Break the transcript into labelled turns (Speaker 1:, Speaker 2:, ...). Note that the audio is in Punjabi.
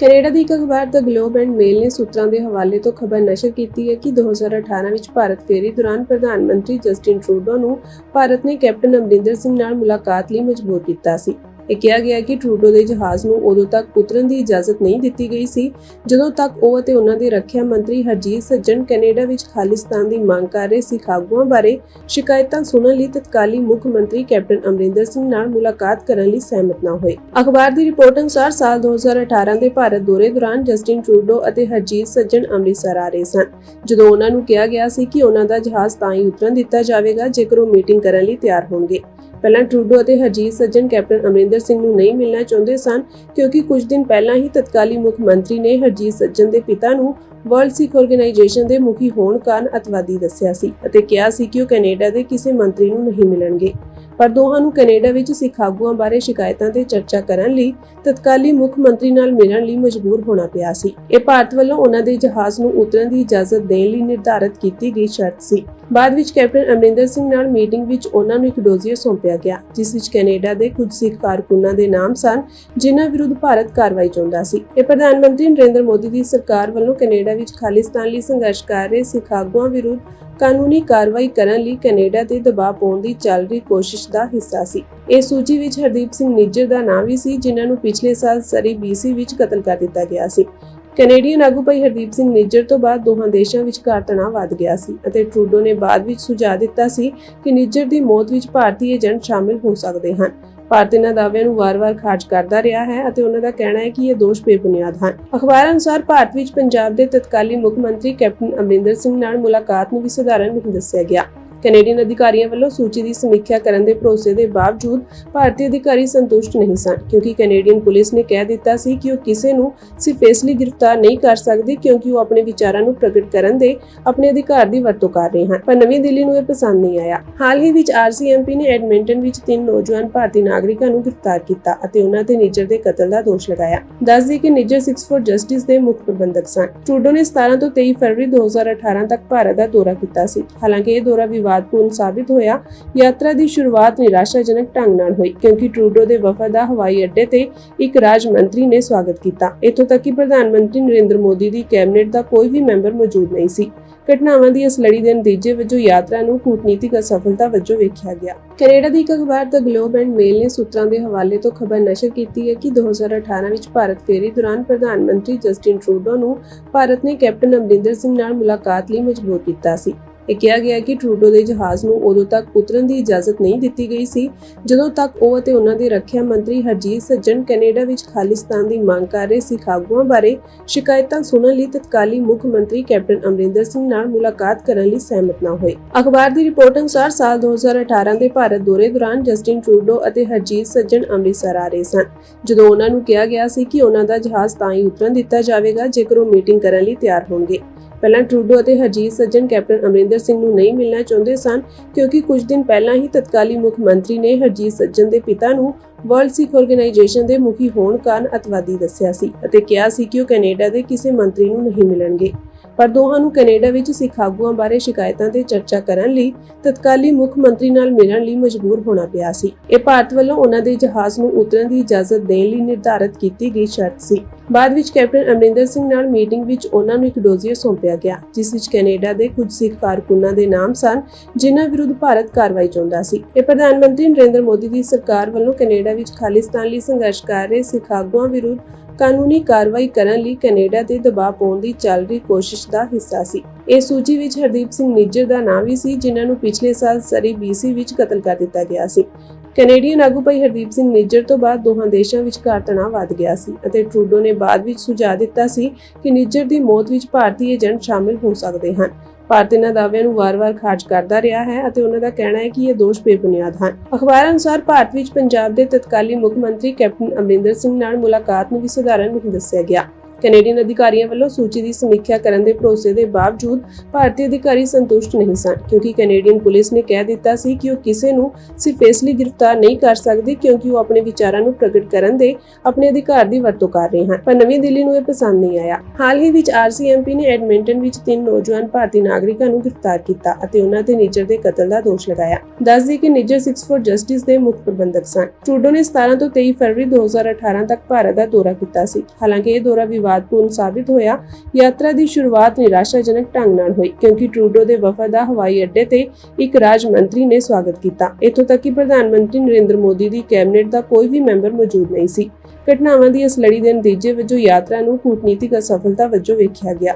Speaker 1: ਕੈਨੇਡਾ ਦੀ ਇੱਕ ਅਖਬਾਰ ਦਾ ਗਲੋਬ ਐਂਡ ਮੇਲ ਨੇ ਸੂਤਰਾਂ ਦੇ ਹਵਾਲੇ ਤੋਂ ਖਬਰ ਨਸ਼ਰ ਕੀਤੀ ਹੈ ਕਿ 2018 ਵਿੱਚ ਭਾਰਤ ਫੇਰੀ ਦੌਰਾਨ ਪ੍ਰਧਾਨ ਮੰਤਰੀ ਜਸਟਿਨ ਟਰੂਡੋ ਨੂੰ ਭਾਰਤ ਨੇ ਕੈਪਟਨ ਅਮਰਿੰਦਰ ਸਿੰਘ ਨਾਲ ਮੁਲਾਕਾਤ ਲਈ ਮਜਬੂਰ ਕੀਤਾ ਸੀ। ਇਹ ਕਿਹਾ ਗਿਆ ਕਿ ਟਰੂਡੋ ਦੇ ਜਹਾਜ਼ ਨੂੰ ਉਦੋਂ ਤੱਕ ਉਤਰਨ ਦੀ ਇਜਾਜ਼ਤ ਨਹੀਂ ਦਿੱਤੀ ਗਈ ਸੀ, ਜਦੋਂ ਤੱਕ ਉਹ ਅਤੇ ਉਹਨਾਂ ਦੇ ਰੱਖਿਆ ਮੰਤਰੀ ਹਰਜੀਤ ਸੱਜਣ ਕੈਨੇਡਾ ਵਿੱਚ ਖਾਲਿਸਤਾਨ ਦੀ ਮੰਗ ਕਰ ਰਹੇ ਸਿੱਖ ਆਗੂਆਂ ਬਾਰੇ ਸ਼ਿਕਾਇਤਾਂ ਸੁਣਨ ਲਈ ਤਤਕਾਲੀ ਮੁੱਖ ਮੰਤਰੀ ਕੈਪਟਨ ਅਮਰਿੰਦਰ ਸਿੰਘ ਨਾਲ ਮੁਲਾਕਾਤ ਕਰਨ ਲਈ ਸਹਿਮਤ ਨਾ ਹੋਏ। ਅਖਬਾਰ ਦੀ ਰਿਪੋਰਟ ਅਨੁਸਾਰ ਸਾਲ 2018 ਦੇ ਭਾਰਤ ਦੌਰੇ ਦੌਰਾਨ ਜਸਟਿਨ ਟਰੂਡੋ ਅਤੇ ਹਰਜੀਤ ਸੱਜਣ ਅੰਮ੍ਰਿਤਸਰ ਆ ਰਹੇ ਸਨ। ਜਦੋਂ ਉਹਨਾਂ ਨੂੰ ਕਿਹਾ ਗਿਆ ਸੀ ਕਿ ਉਹਨਾਂ ਦਾ ਜਹਾਜ਼ ਤਾਂ ਹੀ ਉਤਰਨ ਦਿੱਤਾ ਜਾਵੇਗਾ, ਜੇਕਰ ਉਹ ਮੀਟਿੰਗ ਕਰਨ ਲਈ ਤਿਆਰ ਹੋਣਗੇ। ਪਹਿਲਾਂ ਟਰੂਡੋ ਅਤੇ ਹਰਜੀਤ ਸੱਜਣ ਕੈਪਟਨ ਅਮਰਿੰਦਰ ਸਿੰਘ ਨੂੰ ਨਹੀਂ ਮਿਲਣਾ ਚਾਹੁੰਦੇ ਸਨ ਕਿਉਂਕਿ ਕੁਝ ਦਿਨ ਪਹਿਲਾਂ ਹੀ ਤਤਕਾਲੀ ਮੁੱਖ ਮੰਤਰੀ ਨੇ ਹਰਜੀਤ ਸੱਜਣ ਦੇ ਪਿਤਾ ਨੂੰ ਵਰਲਡ ਸਿੱਖ ਆਰਗੇਨਾਈਜੇਸ਼ਨ ਦੇ ਮੁਖੀ ਹੋਣ ਕਾਰਨ ਅਤਵਾਦੀ ਦੱਸਿਆ ਸੀ ਅਤੇ ਕਿਹਾ ਸੀ ਕਿ ਉਹ ਕੈਨੇਡਾ ਦੇ ਕਿਸੇ ਮੰਤਰੀ ਨੂੰ ਨਹੀਂ ਮਿਲਣਗੇ। ਪਰ ਦੋਹਾਂ ਨੂੰ ਕੈਨੇਡਾ ਵਿੱਚ ਸਿੱਖ ਆਗੂਆਂ ਬਾਰੇ ਸ਼ਿਕਾਇਤਾਂ ਤੇ ਚਰਚਾ ਕਰਨ ਲਈ ਤਤਕਾਲੀ ਮੁੱਖ ਮੰਤਰੀ ਨਾਲ ਮਿਲਣ ਲਈ ਮਜਬੂਰ ਹੋਣਾ ਪਿਆ ਸੀ। ਇਹ ਭਾਰਤ ਵੱਲੋਂ ਉਹਨਾਂ ਦੇ ਜਹਾਜ਼ ਨੂੰ ਉਤਰਨ ਦੀ ਇਜਾਜ਼ਤ ਦੇਣ ਲਈ ਨਿਰਧਾਰਤ ਕੀਤੀ ਗਈ ਸ਼ਰਤ ਸੀ। ਬਾਅਦ ਵਿੱਚ ਕੈਪਟਨ ਅਮਰਿੰਦਰ ਸਿੰਘ ਨਾਲ ਮੀਟਿੰਗ ਵਿੱਚ ਉਹਨਾਂ ਨੂੰ ਇੱਕ ਡੋਜ਼ੀਅਰ ਸੌਂਪਿਆ ਗਿਆ, ਜਿਸ ਵਿੱਚ ਕੈਨੇਡਾ ਦੇ ਕੁਝ ਸਿੱਖ ਕਾਰਕੁਨਾਂ ਦੇ ਨਾਮ ਸਨ, ਜਿਨ੍ਹਾਂ ਵਿਰੁੱਧ ਭਾਰਤ ਕਾਰਵਾਈ ਚਾਹੁੰਦਾ ਸੀ। ਇਹ ਪ੍ਰਧਾਨ ਮੰਤਰੀ ਨਰਿੰਦਰ ਮੋਦੀ ਦੀ ਸਰਕਾਰ ਵੱਲੋਂ ਕੈਨੇਡਾ ਵਿੱਚ ਖਾਲਿਸਤਾਨ ਲਈ ਸੰਘਰਸ਼ ਕਰ ਰਹੇ ਸਿੱਖ ਆਗੂਆਂ ਵਿਰੁੱਧ ਕਾਨੂੰਨੀ ਕਾਰਵਾਈ ਕਰਨ ਲਈ ਕੈਨੇਡਾ ਤੇ ਦਬਾਅ ਪਾਉਣ ਦੀ ਚੱਲ ਰਹੀ ਕੋਸ਼ਿਸ਼ ਦਾ ਹਿੱਸਾ ਸੀ। ਇਹ ਸੂਚੀ ਵਿੱਚ ਹਰਦੀਪ ਸਿੰਘ ਨਿੱਜਰ ਦਾ ਨਾਮ ਵੀ ਸੀ, ਜਿਨ੍ਹਾਂ ਨੂੰ ਪਿਛਲੇ ਸਾਲ ਸਰੀ BC ਵਿੱਚ ਕਤਲ ਕਰ ਦਿੱਤਾ ਗਿਆ ਸੀ। ਕੈਨੇਡੀਅਨ ਆਗੂ ਭਾਈ ਹਰਦੀਪ ਸਿੰਘ ਨਿੱਜਰ ਤੋਂ ਬਾਅਦ ਦੋਹਾਂ ਦੇਸ਼ਾਂ ਵਿਚਕਾਰ ਤਣਾਅ ਵੱਧ ਗਿਆ ਸੀ ਅਤੇ ਟਰੂਡੋ ਨੇ ਬਾਅਦ ਵਿੱਚ ਸੁਝਾਅ ਦਿੱਤਾ ਸੀ ਕਿ ਨਿੱਜਰ ਦੀ ਮੌਤ ਵਿੱਚ ਭਾਰਤੀ ਏਜੰਟ ਸ਼ਾਮਿਲ ਹੋ ਸਕਦੇ ਹਨ। ਭਾਰਤ ਇਹਨਾਂ ਦਾਅਵਿਆਂ ਨੂੰ ਵਾਰ-ਵਾਰ ਖਾਰਜ ਕਰਦਾ ਰਿਹਾ ਹੈ ਅਤੇ ਉਹਨਾਂ ਦਾ ਕਹਿਣਾ ਹੈ ਕਿ ਇਹ ਦੋਸ਼ ਬੇਬੁਨਿਆਦ ਹਨ। ਅਖਬਾਰ ਅਨੁਸਾਰ ਭਾਰਤ ਵਿੱਚ ਪੰਜਾਬ ਦੇ ਤਤਕਾਲੀ ਮੁੱਖ ਮੰਤਰੀ ਕੈਪਟਨ ਅਮਰਿੰਦਰ ਸਿੰਘ ਨਾਲ ਮੁਲਾਕਾਤ ਨੂੰ ਵੀ ਸਧਾਰਨ ਨਹੀਂ ਦੱਸਿਆ ਗਿਆ। ਕੈਨੇਡੀਅਨ ਅਧਿਕਾਰੀਆਂ ਵੱਲੋਂ ਸੂਚੀ ਦੀ ਸਮੀਖਿਆ ਕਰਨ ਦੇ ਭਰੋਸੇ ਦੇ ਬਾਵਜੂਦ ਭਾਰਤੀ ਅਧਿਕਾਰੀ ਸੰਤੁਸ਼ਟ ਨਹੀਂ ਸਨ, ਕਿਉਂਕਿ ਕੈਨੇਡੀਅਨ ਪੁਲਿਸ ਨੇ ਕਹਿ ਦਿੱਤਾ ਸੀ ਕਿ ਉਹ ਕਿਸੇ ਨੂੰ ਸਿਰਫ ਇਸ ਲਈ ਗ੍ਰਿਫਤਾਰ ਨਹੀਂ ਕਰ ਸਕਦੇ ਕਿਉਂਕਿ ਉਹ ਆਪਣੇ ਵਿਚਾਰਾਂ ਨੂੰ ਪ੍ਰਗਟ ਕਰਨ ਦੇ ਆਪਣੇ ਅਧਿਕਾਰ ਦੀ ਵਰਤੋਂ ਕਰ ਰਹੇ ਹਨ। ਪਰ ਨਵੀਂ ਦਿੱਲੀ ਨੂੰ ਇਹ ਪਸੰਦ ਨਹੀਂ ਆਇਆ। ਹਾਲ ਹੀ ਵਿੱਚ ਆਰਸੀਐਮਪੀ ਨੇ ਐਡਮਿੰਟਨ ਵਿੱਚ ਤਿੰਨ ਨੌਜਵਾਨ ਭਾਰਤੀ ਨਾਗਰਿਕਾਂ ਨੂੰ ਗ੍ਰਿਫਤਾਰ ਕੀਤਾ ਅਤੇ ਉਹਨਾਂ ਤੇ ਨਿਜਰ ਦੇ ਕਤਲ ਦਾ ਦੋਸ਼ ਲਗਾਇਆ। ਦੱਸਦੀ ਕਿ ਨਿਜਰ 6 ਫॉर ਜਸਟਿਸ ਦੇ ਮੁੱਖ ਪ੍ਰਬੰਧਕ ਸਨ। ਟਰੂਡੋ ਨੇ 17 ਤੋਂ 23 ਫਰਵਰੀ 2018 ਤੱਕ ਭਾਰਤ ਦਾ ਦੌਰਾ ਕੀਤਾ ਸੀ। ਹਾਲਾਂਕਿ ਇਹ ਦੌਰਾ ਵਿਵਾਦਪੂਰਨ ਸਾਬਿਤ ਹੋਇਆ। ਯਾਤਰਾ ਦੀ ਸ਼ੁਰੂਆਤ ਨਿਰਾਸ਼ਾਜਨਕ ਢੰਗ ਨਾਲ ਹੋਈ ਕਿਉਂਕਿ ਟਰੂਡੋ ਦੇ ਵਫਦ ਦਾ ਹਵਾਈ ਅੱਡੇ ਤੇ ਇੱਕ ਰਾਜ ਮੰਤਰੀ ਨੇ ਸਵਾਗਤ ਕੀਤਾ। ਇੱਥੋਂ ਤੱਕ ਕਿ ਪ੍ਰਧਾਨ ਮੰਤਰੀ ਨਰਿੰਦਰ ਮੋਦੀ ਦੀ ਕੈਬਨਿਟ ਦਾ ਕੋਈ ਵੀ ਮੈਂਬਰ ਮੌਜੂਦ ਨਹੀਂ ਸੀ। ਘਟਨਾਵਾਂ ਦੀ ਇਸ ਲੜੀ ਦੇ ਨਤੀਜੇ ਵਜੋਂ ਯਾਤਰਾ ਨੂੰ ਕੂਟਨੀਤਿਕ ਅਸਫਲਤਾ ਵਜੋਂ ਵੇਖਿਆ ਗਿਆ। ਕੈਨੇਡਾ ਦੀ ਇੱਕ ਅਖਬਾਰ ਦ ਗਲੋਬ ਐਂਡ ਮੇਲ ਨੇ ਸੂਤਰਾਂ ਦੇ ਹਵਾਲੇ ਤੋਂ ਖਬਰ ਨਸ਼ਰ ਕੀਤੀ ਹੈ ਕਿ 2018 ਵਿੱਚ ਭਾਰਤ ਫੇਰੀ ਦੌਰਾਨ ਪ੍ਰਧਾਨ ਮੰਤਰੀ ਜਸਟਿਨ ਟਰੂਡੋ ਨੂੰ ਭਾਰਤ ਨੇ ਕੈਪਟਨ ਅਮਰਿੰਦਰ ਸਿੰਘ ਨਾਲ ਮੁਲਾਕਾਤ ਲਈ ਮਜਬੂਰ ਕੀਤਾ ਸੀ। ਇਹ ਕਿਹਾ ਗਿਆ ਕਿ ਟਰੂਡੋ ਦੇ ਜਹਾਜ਼ ਨੂੰ ਉਦੋਂ ਤੱਕ ਉਤਰਨ ਦੀ ਇਜਾਜ਼ਤ ਨਹੀਂ ਦਿੱਤੀ ਗਈ ਸੀ, ਜਦੋਂ ਤੱਕ ਉਹ ਅਤੇ ਉਹਨਾਂ ਦੇ ਰੱਖਿਆ ਮੰਤਰੀ ਹਰਜੀਤ ਸੱਜਣ ਕੈਨੇਡਾ ਵਿੱਚ ਖਾਲਿਸਤਾਨ ਦੀ ਮੰਗ ਕਰ ਰਹੇ ਸਿੱਖ ਆਗੂਆਂ ਬਾਰੇ ਸ਼ਿਕਾਇਤਾਂ ਸੁਣਨ ਲਈ ਤਤਕਾਲੀ ਮੁੱਖ ਮੰਤਰੀ ਕੈਪਟਨ ਅਮਰਿੰਦਰ ਸਿੰਘ ਨਾਲ ਮੁਲਾਕਾਤ ਕਰਨ ਲਈ ਸਹਿਮਤ ਨਾ ਹੋਏ। ਅਖਬਾਰ ਦੀ ਰਿਪੋਰਟ ਅਨੁਸਾਰ ਸਾਲ 2018 ਦੇ ਭਾਰਤ ਦੌਰੇ ਦੌਰਾਨ ਜਸਟਿਨ ਟਰੂਡੋ ਅਤੇ ਹਰਜੀਤ ਸੱਜਣ ਅੰਮ੍ਰਿਤਸਰ ਆ ਰਹੇ ਸਨ। ਜਦੋਂ ਉਹਨਾਂ ਨੂੰ ਕਿਹਾ ਗਿਆ ਸੀ ਕਿ ਉਹਨਾਂ ਦਾ ਜਹਾਜ਼ ਤਾਂ ਹੀ ਉਤਰਨ ਦਿੱਤਾ ਜਾਵੇਗਾ, ਜੇਕਰ ਉਹ ਮੀਟਿੰਗ ਕਰਨ ਲਈ ਤਿਆਰ ਹੋਣਗੇ। ਪਹਿਲਾਂ ਟਰੂਡੋ ਅਤੇ ਹਰਜੀਤ ਸੱਜਣ ਕੈਪਟਨ ਅਮਰਿੰਦਰ ਸਿੰਘ ਨੂੰ ਨਹੀਂ ਮਿਲਣਾ ਚਾਹੁੰਦੇ ਸਨ, ਕਿਉਂਕਿ ਕੁਝ ਦਿਨ ਪਹਿਲਾਂ ਹੀ ਤਤਕਾਲੀ ਮੁੱਖ ਮੰਤਰੀ ਨੇ ਹਰਜੀਤ ਸੱਜਣ ਦੇ ਪਿਤਾ ਨੂੰ ਵਰਲਡ ਸਿੱਖ ਆਰਗੇਨਾਈਜੇਸ਼ਨ ਦੇ ਮੁਖੀ ਹੋਣ ਕਾਰਨ ਅਤਵਾਦੀ ਦੱਸਿਆ ਸੀ ਅਤੇ ਕਿਹਾ ਸੀ ਕਿ ਉਹ ਕੈਨੇਡਾ ਦੇ ਕਿਸੇ ਮੰਤਰੀ ਨੂੰ ਨਹੀਂ ਮਿਲਣਗੇ। ਪਰ ਦੋਹਾਂ ਨੂੰ ਕੈਨੇਡਾ ਵਿੱਚ ਸਿੱਖ ਆਗੂਆਂ ਬਾਰੇ ਸ਼ਿਕਾਇਤਾਂ ਤੇ ਚਰਚਾ ਕਰਨ ਲਈ ਤਤਕਾਲੀ ਮੁੱਖ ਮੰਤਰੀ ਨਾਲ ਮਿਲਣ ਲਈ ਮਜਬੂਰ ਹੋਣਾ ਪਿਆ ਸੀ। ਇਹ ਭਾਰਤ ਵੱਲੋਂ ਉਹਨਾਂ ਦੇ ਜਹਾਜ਼ ਨੂੰ ਉਤਰਨ ਦੀ ਇਜਾਜ਼ਤ ਦੇਣ ਲਈ ਨਿਰਧਾਰਤ ਕੀਤੀ ਗਈ ਸ਼ਰਤ ਸੀ। ਬਾਅਦ ਵਿੱਚ ਕੈਪਟਨ ਅਮਰਿੰਦਰ ਸਿੰਘ ਨਾਲ ਮੀਟਿੰਗ ਵਿੱਚ ਉਹਨਾਂ ਨੂੰ ਇੱਕ ਡੋਜ਼ੀਅਰ ਸੌਂਪਿਆ ਗਿਆ, ਜਿਸ ਵਿੱਚ ਕੈਨੇਡਾ ਦੇ ਕੁਝ ਸਿੱਖ ਕਾਰਕੁਨਾਂ ਦੇ ਨਾਮ ਸਨ, ਜਿਨ੍ਹਾਂ ਵਿਰੁੱਧ ਭਾਰਤ ਕਾਰਵਾਈ ਚਾਹੁੰਦਾ ਸੀ। ਇਹ ਪ੍ਰਧਾਨ ਮੰਤਰੀ ਨਰਿੰਦਰ ਮੋਦੀ ਦੀ ਸਰਕਾਰ ਵੱਲੋਂ ਕੈਨੇਡਾ ਵਿੱਚ ਖਾਲਿਸਤਾਨ ਲਈ ਸੰਘਰਸ਼ ਕਰ ਰਹੇ ਸਿੱਖ ਆਗੂਆਂ ਵਿਰੁੱਧ ਕਾਨੂੰਨੀ ਕਾਰਵਾਈ ਕਰਨ ਲਈ ਕੈਨੇਡਾ ਤੇ ਦਬਾਅ ਪਾਉਣ ਦੀ ਚੱਲ ਰਹੀ ਕੋਸ਼ਿਸ਼ ਦਾ ਹਿੱਸਾ ਸੀ। ਇਹ ਸੂਚੀ ਵਿੱਚ ਹਰਦੀਪ ਸਿੰਘ ਨਿੱਜਰ ਦਾ ਨਾਮ ਵੀ ਸੀ, ਜਿਨ੍ਹਾਂ ਨੂੰ ਪਿਛਲੇ ਸਾਲ ਸਰੀ BC ਵਿੱਚ ਕਤਲ ਕਰ ਦਿੱਤਾ ਗਿਆ ਸੀ। ਕੈਨੇਡੀਅਨ ਆਗੂ ਭਾਈ ਹਰਦੀਪ ਸਿੰਘ ਨਿੱਜਰ ਤੋਂ ਬਾਅਦ ਦੋਹਾਂ ਦੇਸ਼ਾਂ ਵਿਚਕਾਰ ਤਣਾਅ ਵੱਧ ਗਿਆ ਸੀ ਅਤੇ ਟਰੂਡੋ ਨੇ ਬਾਅਦ ਵਿੱਚ ਸੁਝਾਅ ਦਿੱਤਾ ਸੀ ਕਿ ਨਿੱਜਰ ਦੀ ਮੌਤ ਵਿੱਚ ਭਾਰਤੀ ਏਜੰਟ ਸ਼ਾਮਿਲ ਹੋ ਸਕਦੇ ਹਨ। ਭਾਰਤ ਇਹਨਾਂ ਦਾਅਵਿਆਂ ਨੂੰ ਵਾਰ-ਵਾਰ ਖਾਰਜ ਕਰਦਾ ਰਿਹਾ ਹੈ ਅਤੇ ਉਹਨਾਂ ਦਾ ਕਹਿਣਾ ਹੈ ਕਿ ਇਹ ਦੋਸ਼ ਬੇਬੁਨਿਆਦ ਹਨ। ਅਖਬਾਰ ਅਨੁਸਾਰ ਭਾਰਤ ਵਿੱਚ ਪੰਜਾਬ ਦੇ ਤਤਕਾਲੀ ਮੁੱਖ ਮੰਤਰੀ ਕੈਪਟਨ ਅਮਰਿੰਦਰ ਸਿੰਘ ਨਾਲ ਮੁਲਾਕਾਤ ਨੂੰ ਵੀ ਸਧਾਰਨ ਨਹੀਂ ਦੱਸਿਆ ਗਿਆ। ਕੈਨੇਡੀਅਨ ਅਧਿਕਾਰੀਆਂ ਵੱਲੋਂ ਸੂਚੀ ਦੀ ਸਮੀਖਿਆ ਕਰਨ ਦੇ ਭਰੋਸੇ ਦੇ ਬਾਵਜੂਦ ਭਾਰਤੀ ਅਧਿਕਾਰੀ ਸੰਤੁਸ਼ਟ ਨਹੀਂ ਸਨ, ਕਿਉਂਕਿ ਕੈਨੇਡੀਅਨ ਪੁਲਿਸ ਨੇ ਕਹਿ ਦਿੱਤਾ ਸੀ ਕਿ ਉਹ ਕਿਸੇ ਨੂੰ ਸਿਰਫ ਇਸ ਲਈ ਗ੍ਰਿਫਤਾਰ ਨਹੀਂ ਕਰ ਸਕਦੇ ਕਿਉਂਕਿ ਉਹ ਆਪਣੇ ਵਿਚਾਰਾਂ ਨੂੰ ਪ੍ਰਗਟ ਕਰਨ ਦੇ ਆਪਣੇ ਅਧਿਕਾਰ ਦੀ ਵਰਤੋਂ ਕਰ ਰਹੇ ਹਨ। ਪਰ ਨਵੀਂ ਦਿੱਲੀ ਨੂੰ ਇਹ ਪਸੰਦ ਨਹੀਂ ਆਇਆ। ਹਾਲ ਹੀ ਵਿੱਚ ਆਰਸੀਐਮਪੀ ਨੇ ਐਡਮਿੰਟਨ ਵਿੱਚ ਤਿੰਨ ਨੌਜਵਾਨ ਭਾਰਤੀ ਨਾਗਰਿਕਾਂ ਨੂੰ ਗ੍ਰਿਫਤਾਰ ਕੀਤਾ ਅਤੇ ਉਹਨਾਂ ਤੇ ਨਿਜਰ ਦੇ ਕਤਲ ਦਾ ਦੋਸ਼ ਲਗਾਇਆ। ਦੱਸਦੀ ਕਿ ਨਿਜਰ 6 ਫॉर ਜਸਟਿਸ ਦੇ ਮੁੱਖ ਪ੍ਰਬੰਧਕ ਸਨ। ਟਰੂਡੋ ਨੇ 17 ਤੋਂ 23 ਫਰਵਰੀ 2018 ਤੱਕ ਭਾਰਤ ਦਾ ਦੌਰਾ ਕੀਤਾ ਸੀ। ਹਾਲਾਂਕਿ ਇਹ ਦੌਰਾ ਵਿਵਾਦਪੂਰਨ ਸਾਬਿਤ ਹੋਇਆ। ਯਾਤਰਾ ਦੀ ਸ਼ੁਰੂਆਤ ਨਿਰਾਸ਼ਾਜਨਕ ਢੰਗ ਨਾਲ ਹੋਈ ਕਿਉਂਕਿ ਟਰੂਡੋ ਦੇ ਵਫਦ ਦਾ ਹਵਾਈ ਅੱਡੇ ਤੇ ਇੱਕ ਰਾਜ ਮੰਤਰੀ ਨੇ ਸਵਾਗਤ ਕੀਤਾ। ਇੱਥੋਂ ਤੱਕ ਕਿ ਪ੍ਰਧਾਨ ਮੰਤਰੀ ਨਰਿੰਦਰ ਮੋਦੀ ਦੀ ਕੈਬਨਿਟ ਦਾ ਕੋਈ ਵੀ ਮੈਂਬਰ ਮੌਜੂਦ ਨਹੀਂ ਸੀ। ਘਟਨਾਵਾਂ ਦੀ ਇਸ ਲੜੀ ਦੇ ਨਤੀਜੇ ਵਜੋਂ ਯਾਤਰਾ ਨੂੰ ਕੂਟਨੀਤਿਕ ਅਸਫਲਤਾ ਵਜੋਂ ਵੇਖਿਆ ਗਿਆ।